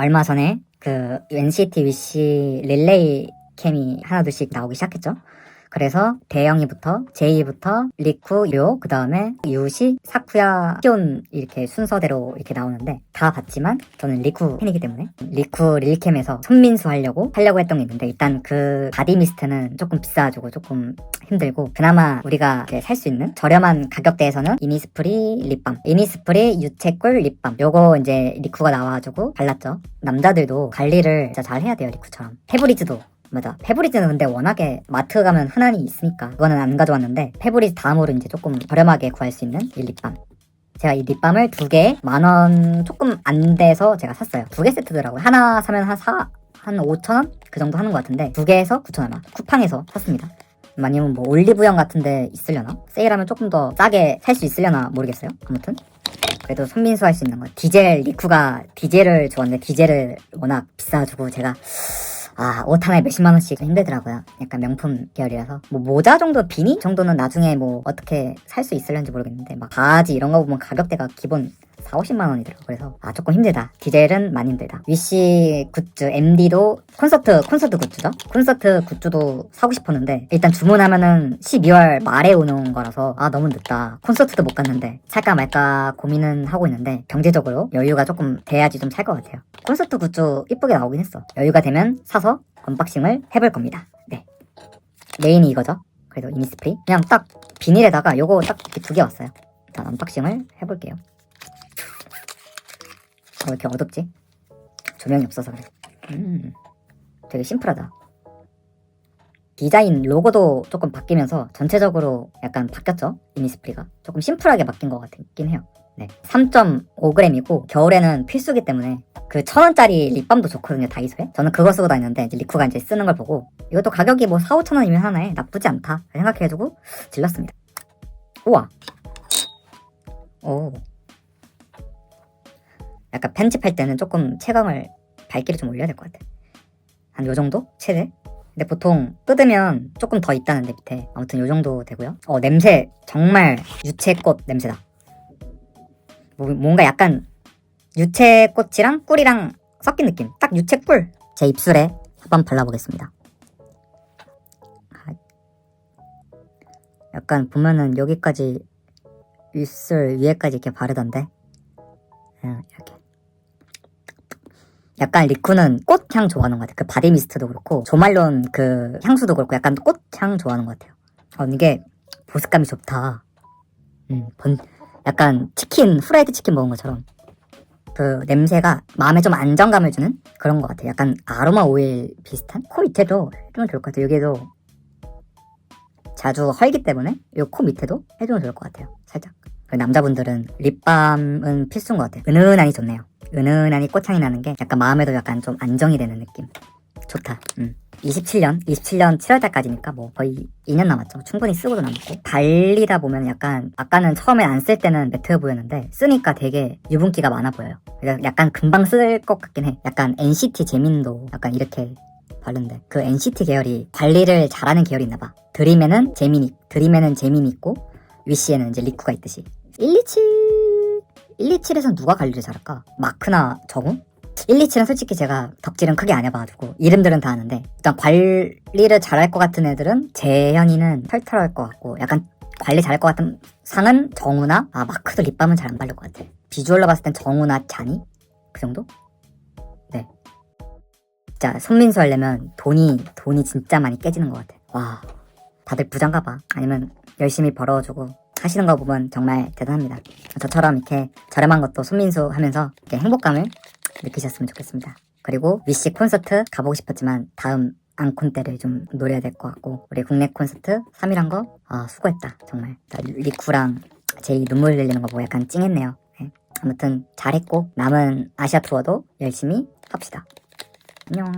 얼마 전에 그 NCT 위시 릴레이 캠이 하나둘씩 나오기 시작했죠. 그래서 대영이부터 제이부터 리쿠, 요, 그 다음에 유시, 사쿠야, 키온 이렇게 순서대로 이렇게 나오는데 다 봤지만 저는 리쿠 팬이기 때문에 리쿠 릴캠에서 손민수 하려고 하려고 했던 게 있는데 일단 그 바디 미스트는 조금 비싸가지고 조금 힘들고 그나마 우리가 살 수 있는 저렴한 가격대에서는 이니스프리 립밤 이니스프리 유채꿀 립밤 요거 이제 리쿠가 나와가지고 발랐죠. 남자들도 관리를 진짜 잘 해야 돼요 리쿠처럼. 페브리즈도 맞아. 페브리즈는 근데 워낙에 마트 가면 흔한히 있으니까 그거는 안 가져왔는데 페브리즈 다음으로 이제 조금 저렴하게 구할 수 있는 이 립밤. 제가 이 립밤을 두 개 만 원 조금 안 돼서 제가 샀어요. 두 개 세트더라고요. 하나 사면 한 사, 한 5천 원? 그 정도 하는 것 같은데 두 개에서 9천 원. 쿠팡에서 샀습니다. 아니면 뭐 올리브영 같은 데 있으려나? 세일하면 조금 더 싸게 살 수 있으려나 모르겠어요. 아무튼 그래도 손민수 할 수 있는 거. 디젤 리쿠가 디젤을 좋아하는데 디젤을 워낙 비싸가지고 제가 아, 옷 하나에 몇십만 원씩 좀 힘들더라고요. 약간 명품 계열이라서. 뭐 모자 정도, 비니 정도는 나중에 뭐 어떻게 살 수 있을런지 모르겠는데 막 바지 이런 거 보면 가격대가 기본 4, 50만 원이더라고요. 그래서 아 조금 힘들다. 디젤은 많이 힘들다. 위시 굿즈, MD도 콘서트, 콘서트 굿즈죠? 콘서트 굿즈도 사고 싶었는데 일단 주문하면은 12월 말에 오는 거라서 아 너무 늦다. 콘서트도 못 갔는데 살까 말까 고민은 하고 있는데 경제적으로 여유가 조금 돼야지 좀 살 것 같아요. 콘서트 굿즈 이쁘게 나오긴 했어. 여유가 되면 사서 언박싱을 해볼 겁니다. 네. 메인이 이거죠. 그래도 이니스프리. 그냥 딱 비닐에다가 요거 딱두개 왔어요. 일단 언박싱을 해볼게요. 어, 왜 이렇게 어둡지? 조명이 없어서 그래. 음, 되게 심플하다. 디자인 로고도 조금 바뀌면서 전체적으로 약간 바뀌었죠? 이니스프리가. 조금 심플하게 바뀐 것 같긴 해요. 네. 3.5g이고 겨울에는 필수기 때문에 그 천원짜리 립밤도 좋거든요 다이소에 저는 그거 쓰고 다니는데 이제 리쿠가 이제 쓰는 걸 보고 이것도 가격이 뭐 4, 5천 원이면 하나에 나쁘지 않다 생각해가지고 질렀습니다 우와 오 약간 편집할 때는 조금 체감을 밝기를 좀 올려야 될 것 같아 한 요 정도 최대 근데 보통 뜯으면 조금 더 있다는데 밑에 아무튼 요 정도 되고요 어 냄새 정말 유채꽃 냄새다 뭐- 뭔가 약간 유채꽃이랑 꿀이랑 섞인 느낌. 딱 유채꿀. 제 입술에 한번 발라보겠습니다. 아, 약간 보면은 여기까지 입술 위에까지 이렇게 바르던데. 응, 이렇게. 약간 리쿠는 꽃향 좋아하는 것 같아요. 그 바디 미스트도 그렇고 조말론 그 향수도 그렇고 약간 꽃향 좋아하는 것 같아요. 어, 이게 보습감이 좋다. 음, 번, 약간 치킨, 후라이드 치킨 먹은 것처럼 그 냄새가 마음에 좀 안정감을 주는 그런 것 같아요. 약간 아로마 오일 비슷한? 코 밑에도 해주면 좋을 것 같아요. 여기도 자주 헐기 때문에 이 코 밑에도 해주면 좋을 것 같아요. 살짝. 그 남자분들은 립밤은 필수인 것 같아요. 은은하니 좋네요. 은은하니 꽃향이 나는 게 약간 마음에도 약간 좀 안정이 되는 느낌. 좋다. 음. 27년, 27년 7월달까지니까 뭐 거의 2년 남았죠. 충분히 쓰고도 남았고 발리다 보면 약간 아까는 처음에 안 쓸 때는 매트해 보였는데 쓰니까 되게 유분기가 많아 보여요. 약간 금방 쓸 것 같긴 해. 약간 NCT 재민도 약간 이렇게 바른데 그 NCT 계열이 관리를 잘하는 계열이 있나 봐. 드림에는 재민이, 드림에는 재민이 있고 위시에는 이제 리쿠가 있듯이 127 127에선 누가 관리를 잘할까? 마크나 정우? 127은 솔직히 제가 덕질은 크게 안 해봐가지고 이름들은 다 아는데 일단 관리를 잘할 것 같은 애들은 재현이는 털털할 것 같고 약간 관리 잘할 것 같은 상은 정우나 아 마크도 립밤은 잘 안 바를 것 같아 비주얼로 봤을 땐 정우나 잔이 그 정도? 네 진짜 손민수 하려면 돈이 돈이 진짜 많이 깨지는 것 같아 와 다들 부장가 봐 아니면 열심히 벌어주고 하시는 거 보면 정말 대단합니다 저처럼 이렇게 저렴한 것도 손민수 하면서 이렇게 행복감을 느끼셨으면 좋겠습니다. 그리고 위시 콘서트 가보고 싶었지만 다음 앙콘 때를 좀 노려야 될 것 같고 우리 국내 콘서트 3일한 거 아, 수고했다 정말 나 리쿠랑 제이 눈물 흘리는 거 보고 약간 찡했네요. 네. 아무튼 잘했고 남은 아시아 투어도 열심히 합시다. 안녕.